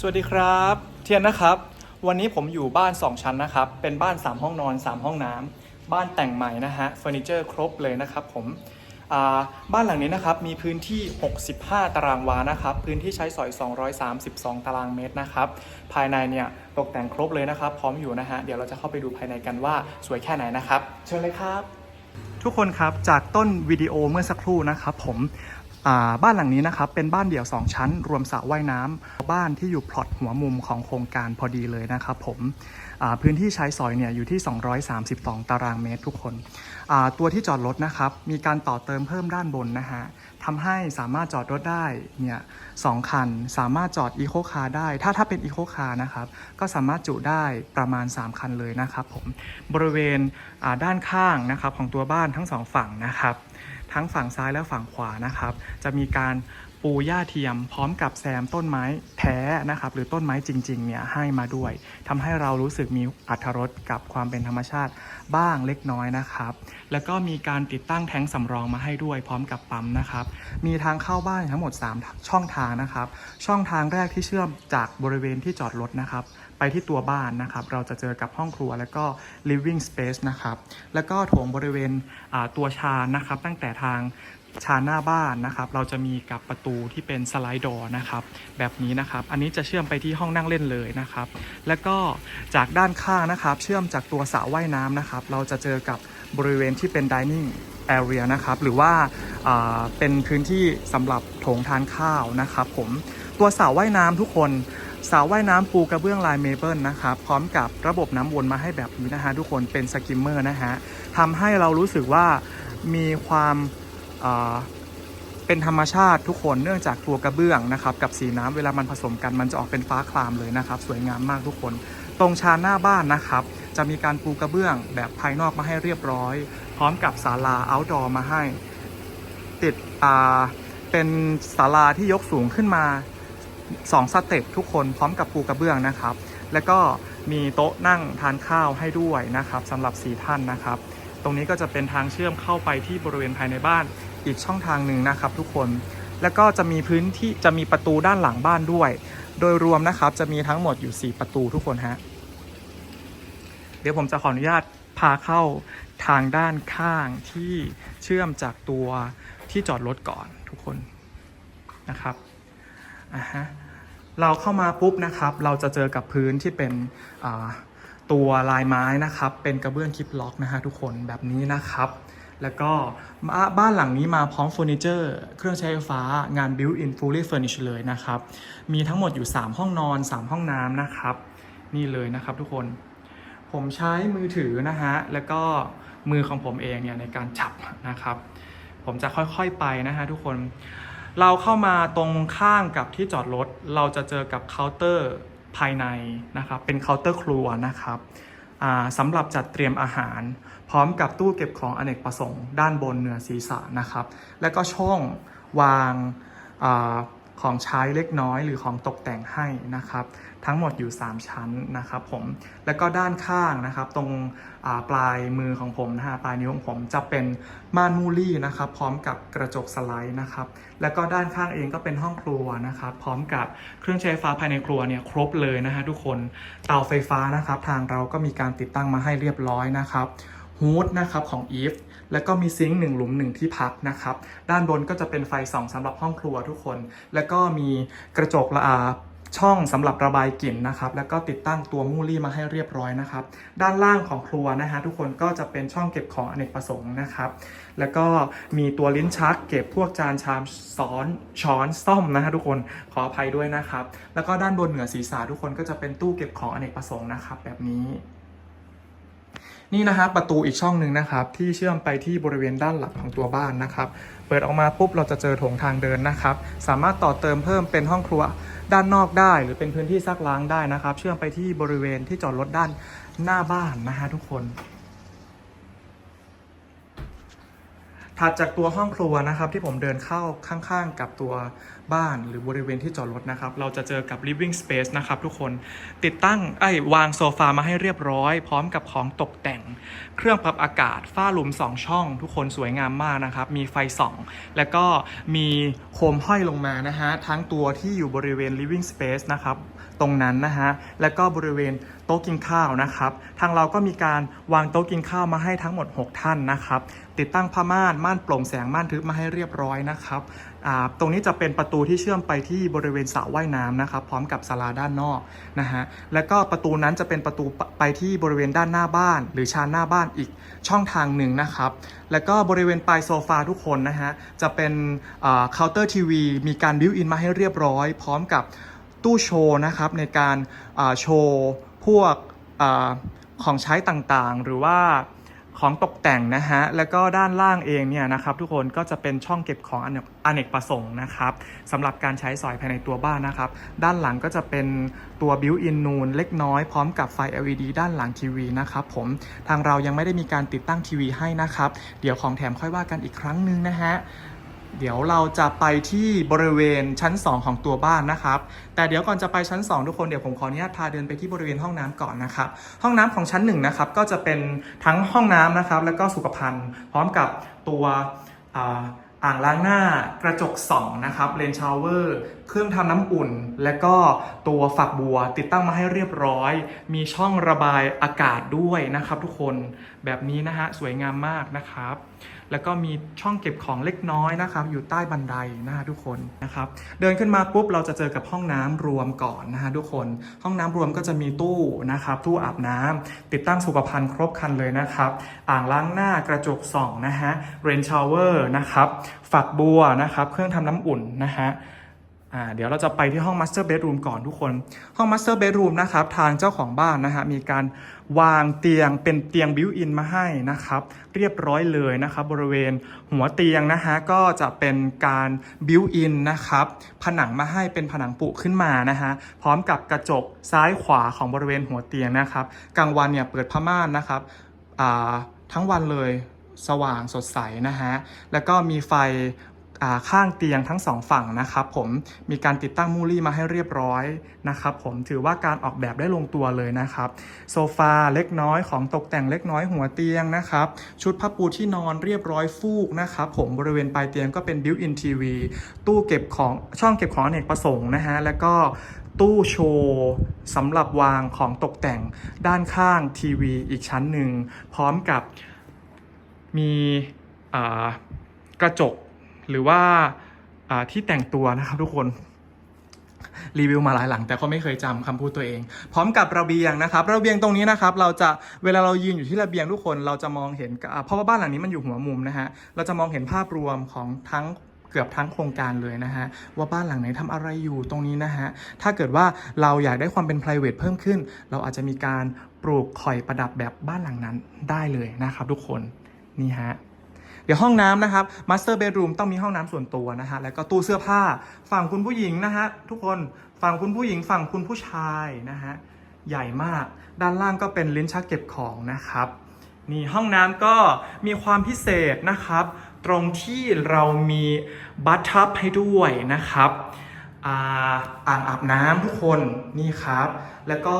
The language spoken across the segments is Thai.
สวัสดีครับ เทียนนะครับ วันนี้ผมอยู่บ้าน 2 ชั้นนะครับ เป็นบ้าน 3 ห้องนอน 3 ห้องน้ำบ้านแต่งใหม่นะฮะเฟอร์นิเจอร์ครบเลยนะครับผมบ้านหลังนี้นะครับมีพื้นที่ 65 ตารางวานะครับ พื้นที่ใช้สอย 232 ตารางเมตรนะครับ ภายในเนี่ยตกแต่งครบเลยนะครับ พร้อมอยู่นะฮะเดี๋ยวเราจะเข้าไปดูภายในกันว่าสวยแค่ไหนนะครับ เชิญเลยครับ ทุกคนครับจากต้นวิดีโอเมื่อสักครู่นะครับผม บ้านหลังนี้นะครับเป็นบ้านเดี่ยว 2 ชั้น รวมสระว่ายน้ำบ้านที่อยู่พลอตหัวมุมของโครงการพอดีเลยนะครับผมพื้นที่ใช้สอยเนี่ยอยู่ที่ 232 ตารางเมตรทุกคน ตัวที่จอดรถนะครับมีการต่อเติมเพิ่มด้านบนนะฮะทำให้สามารถจอดรถได้เนี่ยสองคัน สามารถจอดอีโคคาร์ได้ ถ้าถ้าเป็นอีโคคาร์นะครับก็สามารถจุได้ประมาณ 3 คันเลยนะครับผมบริเวณด้านข้างนะครับของตัวบ้านทั้งสองฝั่งนะครับ ทั้งฝั่งซ้ายและฝั่งขวานะครับ จะมีการ ปูหญ้าเทียม พร้อมกับแซมต้นไม้แท้นะครับ หรือต้นไม้จริงๆเนี่ยให้มาด้วยทำให้เรารู้สึกมีอรรถรสกับความเป็นธรรมชาติบ้างเล็กน้อยนะครับ แล้วก็มีการติดตั้งแท้งสำรองมาให้ด้วย พร้อมกับปั๊มนะครับ มีทางเข้าบ้านทั้งหมด 3 ช่องทางนะครับ ช่องทางแรกที่เชื่อมจากบริเวณที่จอดรถนะครับไปที่ตัวบ้านนะครับ เราจะเจอกับห้องครัวแล้วก็ living space นะครับ แล้วก็โถงบริเวณตัวชานนะครับ ตั้งแต่ทางชานหน้าบ้านนะครับ เราจะมีกับประตูที่เป็นสไลด์ดอร์นะครับ แบบนี้นะครับ อันนี้จะเชื่อมไปที่ห้องนั่งเล่นเลยนะครับ แล้วก็จากด้านข้างนะครับ เชื่อมจากตัวสระว่ายน้ำนะครับ เราจะเจอกับบริเวณที่เป็น dining area นะครับ หรือว่าอ่าเป็นพื้นที่สำหรับโถงทานข้าวนะครับผม ตัวสระว่ายน้ำทุกคนสระว่ายน้ำปูกระเบื้องลายเมเปิลนะครับ พร้อมกับระบบน้ำวนมาให้แบบนี้นะฮะทุกคนเป็นสกิมเมอร์นะฮะทำให้เรารู้สึกว่ามีความ เป็นธรรมชาติทุกคนเนื่องจากตัวกระเบื้องนะครับกับสีน้ำเวลามันผสมกันมันจะออกเป็นฟ้าคลามเลยนะครับ สวยงามมากทุกคน ตรงชานหน้าบ้านนะครับ จะมีการปูกระเบื้องแบบภายนอกมาให้เรียบร้อย พร้อมกับศาลา outdoor มาให้ ติดอ่าเป็นศาลาที่ยกสูงขึ้นมา 2 สเต็ปทุกคนพร้อมกับปูกระเบื้องนะครับ แล้วก็มีโต๊ะนั่งทานข้าวให้ด้วยนะครับสำหรับ4ท่านนะครับ ตรงนี้ก็จะเป็นทางเชื่อมเข้าไปที่บริเวณภายในบ้านอีกช่องทางหนึ่งนะครับ ทุกคน แล้วก็จะมีพื้นที่จะมีประตูด้านหลังบ้านด้วย โดยรวมนะครับจะมีทั้งหมดอยู่ 4 ประตูทุกคนฮะ เดี๋ยวผมจะขออนุญาตพาเข้าทางด้านข้างที่เชื่อมจากตัวที่จอดรถก่อนทุกคนนะครับอ่าฮะเราเข้ามาปุ๊บนะครับ เราจะเจอกับพื้นที่เป็นอ่า ตัวลายไม้นะครับ เป็นกระเบื้องคลิปล็อกนะฮะทุกคนแบบนี้นะครับ แล้วก็บ้านหลังนี้มาพร้อมเฟอร์นิเจอร์เครื่องใช้ไฟฟ้างาน built-in fully furnished เลยนะครับ มีทั้งหมดอยู่ 3 ห้องนอน 3 ห้องน้ำนะครับ นี่เลยนะครับทุกคนผมใช้มือถือนะฮะ แล้วก็มือของผมเองเนี่ยในการจับนะครับ ผมจะค่อยๆไปนะฮะทุกคน เราเข้ามาตรงข้างกับที่จอดรถ เราจะเจอกับเคาน์เตอร์ ภายในนะครับ เป็นเคาน์เตอร์ครัวนะครับสำหรับจัดเตรียมอาหาร พร้อมกับตู้เก็บของอเนกประสงค์ ด้านบนเหนือศีรษะนะครับ และก็ช่องวางอของใช้เล็กน้อยหรือของตกแต่งให้นะครับ ทั้งหมดอยู่ 3 ชั้นนะครับผมแล้วก็ด้านข้างนะครับตรงปลายมือของผมนะฮะปลายนิ้วของผมจะเป็นม่านมูลี่นะครับพร้อมกับกระจกสไลด์นะครับแล้วก็ด้านข้างเองก็เป็นห้องครัวนะครับพร้อมกับเครื่องใช้ไฟฟ้าภายในครัวเนี่ยครบเลยนะฮะทุกคนเตาไฟฟ้านะครับทางเราก็มีการติดตั้งมาให้เรียบร้อยนะครับฮูดนะครับของ Eve แล้วก็มีซิงค์หนึ่งหลุมหนึ่งที่พักนะครับ ด้านบนก็จะเป็นไฟส่องสำหรับห้องครัวทุกคน แล้วก็มีกระจกละอา ช่องสำหรับระบายกลิ่นนะครับ แล้วก็ติดตั้งตัวมูลี่มาให้เรียบร้อยนะครับ ด้านล่างของครัวนะฮะทุกคนก็จะเป็นช่องเก็บของอเนกประสงค์นะครับ แล้วก็มีตัวลิ้นชัก เก็บพวกจานชามซ้อนช้อนซ่อมนะฮะทุกคนขออภัยด้วยนะครับ แล้วก็ด้านบนเหนือศีรษะทุกคนก็จะเป็นตู้เก็บของอเนกประสงค์นะครับแบบนี้นี่นะครับประตูอีกช่องหนึ่งนะครับ ที่เชื่อมไปที่บริเวณด้านหลังของตัวบ้านนะครับ เปิดออกมาปุ๊บเราจะเจอโถงทางเดินนะครับ สามารถต่อเติมเพิ่มเป็นห้องครัว ด้านนอกได้ หรือเป็นพื้นที่ซักล้างได้นะครับ เชื่อมไปที่บริเวณที่จอดรถด้านหน้าบ้านนะฮะทุกคน ถัดจากตัวห้องครัวนะครับ ที่ผมเดินเข้าข้างๆ กับตัวบ้านหรือบริเวณที่จอดรถนะครับ เราจะเจอกับ living space นะครับทุกคนติดตั้งไอ้วางโซฟามาให้เรียบร้อย พร้อมกับของตกแต่ง เครื่องปรับอากาศฝ้าหลุม 2 ช่อง ทุกคนสวยงามมากนะครับ มีไฟส่อง แล้วก็มีโคมห้อยลงมานะฮะ ทั้งตัวที่อยู่บริเวณ living space นะครับ ตรงนั้นนะฮะ แล้วก็บริเวณโต๊ะกินข้าวนะครับ ทางเราก็มีการวางโต๊ะกินข้าวมาให้ทั้งหมด 6 ท่านนะครับ ติดตั้งผ้าม่านม่านโปร่งแสงม่านทึบมาให้เรียบร้อยนะครับ ตรงนี้จะเป็นประตูที่เชื่อมไปที่บริเวณสระว่ายน้ำนะครับ พร้อมกับศาลาด้านนอกนะฮะ แล้วก็ประตูนั้นจะเป็นประตูไปที่บริเวณด้านหน้าบ้าน หรือชานหน้าบ้านอีกช่องทางหนึ่งนะครับ แล้วก็บริเวณปลายโซฟาทุกคนนะฮะ จะเป็นเคาน์เตอร์ทีวีมีการบิวอินมาให้เรียบร้อย พร้อมกับ ตู้โชว์นะครับในการโชว์พวกอของใช้ต่างๆ หรือว่าของตกแต่งนะฮะ แล้วก็ด้านล่างเองเนี่ยนะครับทุกคนก็จะเป็นช่องเก็บของอเนกอเนกประสงค์นะครับสำหรับการใช้สอยภายในตัวบ้านนะครับ ด้านหลังก็จะเป็นตัวบิวอินนูนเล็กน้อยพร้อมกับไฟ LED ด้านหลังทีวีนะครับผมทางเรายังไม่ได้มีการติดตั้งทีวีให้นะครับ เดี๋ยวของแถมค่อยว่ากันอีกครั้งหนึ่งนะฮะ เดี๋ยวเราจะไปที่บริเวณชั้น 2 ของตัวบ้านนะครับ แต่เดี๋ยวก่อนจะไปชั้น 2 ทุกคนเดี๋ยวผมขออนุญาตพาเดินไปที่บริเวณห้องน้ำก่อนนะครับ ห้องน้ำของชั้น1นะครับก็จะเป็นทั้งห้องน้ำนะครับ แล้วก็สุขภัณฑ์ พร้อมกับตัวอ่าอ่างล้างหน้ากระจกส่องนะครับเลนชาวเวอร์เครื่องทำน้ำอุ่น และก็ตัวฝักบัวติดตั้งมาให้เรียบร้อย มีช่องระบายอากาศด้วยนะครับทุกคนแบบนี้นะฮะสวยงามมากนะครับ แล้วก็มีช่องเก็บของเล็กน้อยนะครับ อยู่ใต้บันไดนะฮะทุกคนนะครับ เดินขึ้นมาปุ๊บเราจะเจอกับห้องน้ำรวมก่อนนะฮะทุกคน ห้องน้ำรวมก็จะมีตู้นะครับตู้อาบน้ำติดตั้งสุขภัณฑ์ครบครันเลยนะครับ อ่างล้างหน้ากระจกส่องนะฮะเรนชาวเวอร์นะครับฝักบัวนะครับ เครื่องทำน้ำอุ่นนะฮะ อ่าเดี๋ยวเราจะไปที่ห้อง Master Bedroom ก่อนทุกคน ห้อง Master Bedroom นะครับ ทางเจ้าของบ้านนะฮะ มีการวางเตียงเป็นเตียงบิวอินมาให้นะครับ เรียบร้อยเลยนะครับ บริเวณหัวเตียงนะฮะ ก็จะเป็นการบิวอินนะครับ ผนังมาให้เป็นผนังปุขึ้นมานะฮะ พร้อมกับกระจกซ้ายขวาของบริเวณหัวเตียงนะครับ กลางวันเนี่ยเปิดผ้าม่านนะครับอ่าทั้งวันเลยสว่างสดใสนะฮะ แล้วก็มีไฟ ข้างเตียงทั้งสองฝั่งนะครับผมมีการติดตั้งมูลี่มาให้เรียบร้อยนะครับผมถือว่าการออกแบบได้ลงตัวเลยนะครับโซฟาเล็กน้อยของตกแต่งเล็กน้อยหัวเตียงนะครับชุดผ้าปูที่นอนเรียบร้อยฟูกนะครับผมบริเวณปลายเตียงก็เป็นบิวอินทีวีตู้เก็บของช่องเก็บของอเนกประสงค์นะฮะแล้วก็ตู้โชว์สำหรับวางของตกแต่งด้านข้างทีวีอีกชั้นหนึ่ง พร้อมกับมีกระจก หรือว่าที่แต่งตัวนะครับทุกคนรีวิวมาหลายหลังแต่ก็ไม่เคยจำคำพูดตัวเอง พร้อมกับระเบียงนะครับ ระเบียงตรงนี้นะครับ เราจะเวลาเรายืนอยู่ที่ระเบียงทุกคนเราจะมองเห็นเพราะว่าบ้านหลังนี้มันอยู่หัวมุมนะฮะเราจะมองเห็นภาพรวมของทั้งเกือบทั้งโครงการเลยนะฮะว่าบ้านหลังไหนทำอะไรอยู่ตรงนี้นะฮะถ้าเกิดว่าเราอยากได้ความเป็น p r i v a t เพิ่มขึ้น เราอาจจะมีการปลูกข่อยประดับแบบบ้านหลังนั้นได้เลยนะครับทุกคนนี่ฮะ เดี๋ยวห้องน้ำนะครับ Master Bedroom ต้องมีห้องน้ำส่วนตัวนะฮะแล้วก็ตู้เสื้อผ้าฝั่งคุณผู้หญิงนะฮะทุกคนฝั่งคุณผู้หญิงฝั่งคุณผู้ชายนะฮะใหญ่มากด้านล่างก็เป็นลิ้นชักเก็บของนะครับนี่ห้องน้ำก็มีความพิเศษนะครับ ตรงที่เรามีบัตทับให้ด้วยนะครับอ่างอาบน้ำทุกคนนี่ครับ แล้วก็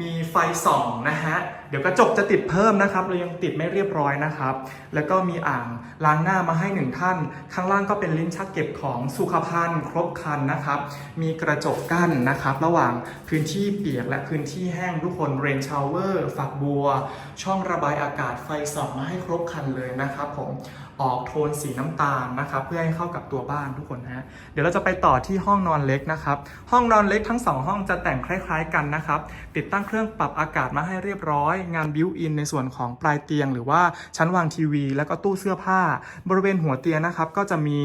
มีไฟส่องนะฮะ เดี๋ยวกระจกจะติดเพิ่มนะครับ เรายังติดไม่เรียบร้อยนะครับ แล้วก็มีอ่างล้างหน้ามาให้หนึ่งท่าน ข้างล่างก็เป็นลิ้นชักเก็บของสุขภัณฑ์ครบครันนะครับ มีกระจกกั้นนะครับ ระหว่างพื้นที่เปียกและพื้นที่แห้งทุกคนเรนชาวเวอร์ฝักบัว ช่องระบายอากาศไฟส่องมาให้ครบครันเลยนะครับผม ออกโทนสีน้ำตาลนะครับเพื่อให้เข้ากับตัวบ้านทุกคนฮะเดี๋ยวเราจะไปต่อที่ห้องนอนเล็กนะครับห้องนอนเล็กทั้งสองห้องจะแต่งคล้าย ๆ กันนะครับติดตั้งเครื่องปรับอากาศมาให้เรียบร้อย งานบิวอินในส่วนของปลายเตียง หรือว่าชั้นวางทีวี แล้วก็ตู้เสื้อผ้า บริเวณหัวเตียงนะครับก็จะมี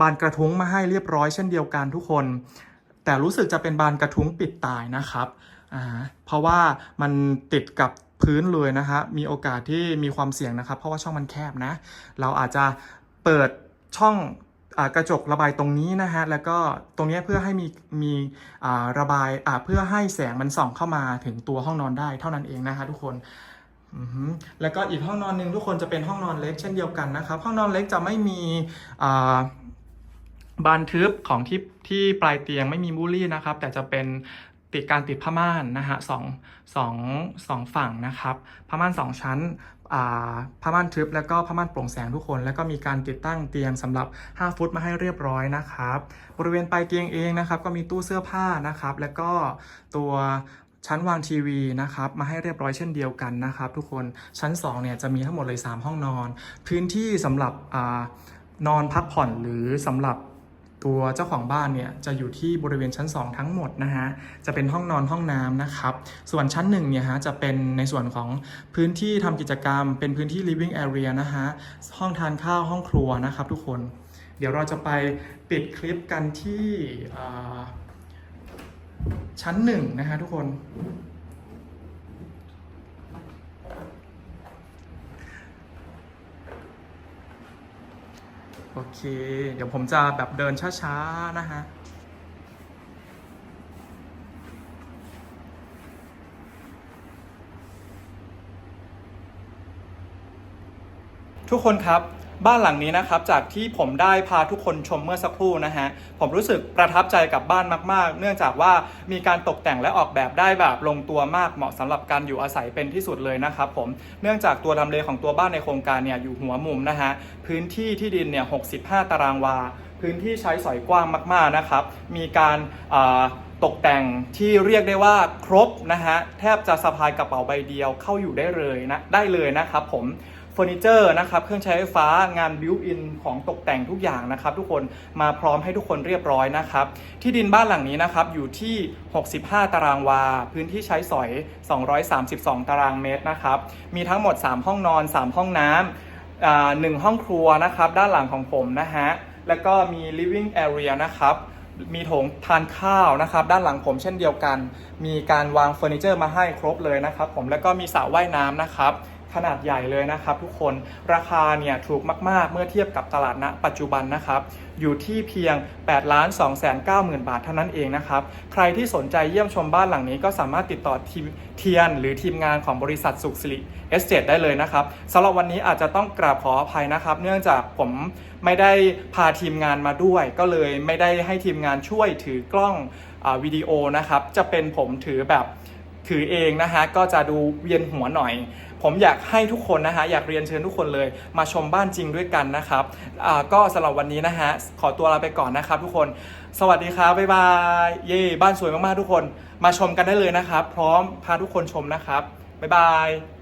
บานกระทุ้งมาให้เรียบร้อยเช่นเดียวกันทุกคน แต่รู้สึกจะเป็นบานกระทุ้งปิดตายนะครับอ่าเพราะว่ามันติดกับ พื้นเลยนะฮะมีโอกาสที่มีความเสี่ยงนะครับ เพราะว่าช่องมันแคบนะ เราอาจจะเปิดช่องอกระจกระบายตรงนี้นะฮะ แล้วก็ตรงนี้เพื่อให้มีมีระบายเพื่อให้แสงมันส่องเข้ามาถึงตัวห้องนอนได้เท่านั้นเองนะฮะทุกคนแล้วก็อีกห้องนอนหนึ่งทุกคนจะเป็นห้องนอนเล็กเช่นเดียวกันนะครับ ห้องนอนเล็กจะไม่มีบานทึบของที่ที่ปลายเตียงไม่มีมูลลี่นะครับ แต่จะเป็น ติดการติดผ้าม่านนะฮะสองสองสองฝั่งนะครับผ้าม่านสองชั้นผ้าม่านทึบแล้วก็ผ้าม่านโปร่งแสงทุกคน แล้วก็มีการติดตั้งเตียงสำหรับ 5 ฟุตมาให้เรียบร้อยนะครับ บริเวณปลายเตียงเองนะครับ ก็มีตู้เสื้อผ้านะครับ แล้วก็ตัวชั้นวางทีวีนะครับมาให้เรียบร้อยเช่นเดียวกันนะครับทุกคนชั้น2เนี่ยจะมีทั้งหมดเลย 3 ห้องนอน พื้นที่สำหรับอนอนพักผ่อนหรือสำหรับ ตัวเจ้าของบ้านเนี่ยจะอยู่ที่บริเวณชั้น 2 ทั้งหมดนะฮะ จะเป็นห้องนอนห้องน้ำนะครับ ส่วนชั้น1เนี่ยฮะจะเป็นในส่วนของพื้นที่ทำกิจกรรม เป็นพื้นที่ living area นะฮะ ห้องทานข้าวห้องครัวนะครับทุกคน เดี๋ยวเราจะไปปิดคลิปกันที่ชั้นหนึ่งนะฮะทุกคน โอเค เดี๋ยวผมจะแบบเดินช้าๆ นะฮะ ทุกคนครับ บ้านหลังนี้นะครับจากที่ผมได้พาทุกคนชมเมื่อสักครู่นะฮะผมรู้สึกประทับใจกับบ้านมาก ๆ เนื่องจากว่ามีการตกแต่งและออกแบบได้แบบลงตัวมากเหมาะสำหรับการอยู่อาศัยเป็นที่สุดเลยนะครับผมเนื่องจากตัวทำเลของตัวบ้านในโครงการเนี่ยอยู่หัวมุมนะฮะพื้นที่ที่ดินเนี่ย65 ตารางวา พื้นที่ใช้สอยกว้างมาก ๆ นะครับ มีการตกแต่งที่เรียกได้ว่าครบนะฮะแทบจะสะพายกระเป๋าใบเดียวเข้าอยู่ได้เลยนะได้เลยนะครับผม ฟอร์นิเจอร์นะครับเครื่องใช้ไฟฟ้างานบิวอินของตกแต่งทุกอย่างนะครับทุกคนมาพร้อมให้ทุกคนเรียบร้อยนะครับที่ดินบ้านหลังนี้นะครับอยู่ที่ 65 ตารางวา พื้นที่ใช้สอย 232 ตารางเมตรนะครับมีทั้งหมด 3 ห้องนอน 3 ห้องน้ำหนึ่งห้องครัวนะครับด้านหลังของผมนะฮะแล้วก็มี living area นะครับมีโถงทานข้าวนะครับ ด้านหลังผมเช่นเดียวกัน มีการวางเฟอร์นิเจอร์มาให้ครบเลยนะครับ ผมแล้วก็มีสระว่ายน้ำนะครับ ขนาดใหญ่เลยนะครับทุกคนราคาเนี่ยถูกมากๆ เมื่อเทียบกับตลาดณปัจจุบันนะครับอยู่ที่เพียง 8 ล้าน 2 9 0 0 0 บาทเท่านั้นเองนะครับ ใครที่สนใจเยี่ยมชมบ้านหลังนี้ก็สามารถติดต่อทีมเทียน หรือทีมงานของบริษัทสุขสิริเอสเตได้เลยนะครับสำหรับวันนี้อาจจะต้องกราบขออภัยนะครับ เนื่องจากผมไม่ได้พาทีมงานมาด้วย ก็เลยไม่ได้ให้ทีมงานช่วยถือกล้องอวิดีโอนะครับ จะเป็นผมถือแบบถือเองนะฮะก็จะดูเวียนหัวหน่อย ผมอยากให้ทุกคนนะฮะอยากเรียนเชิญทุกคนเลย มาชมบ้านจริงด้วยกันนะครับก็สำหรับวันนี้นะฮะขอตัวลาไปก่อนนะครับ ทุกคน สวัสดีครับบ๊ายบายเย่บ้านสวยมากๆทุกคน มาชมกันได้เลยนะครับ พร้อมพาทุกคนชมนะครับบ๊ายบาย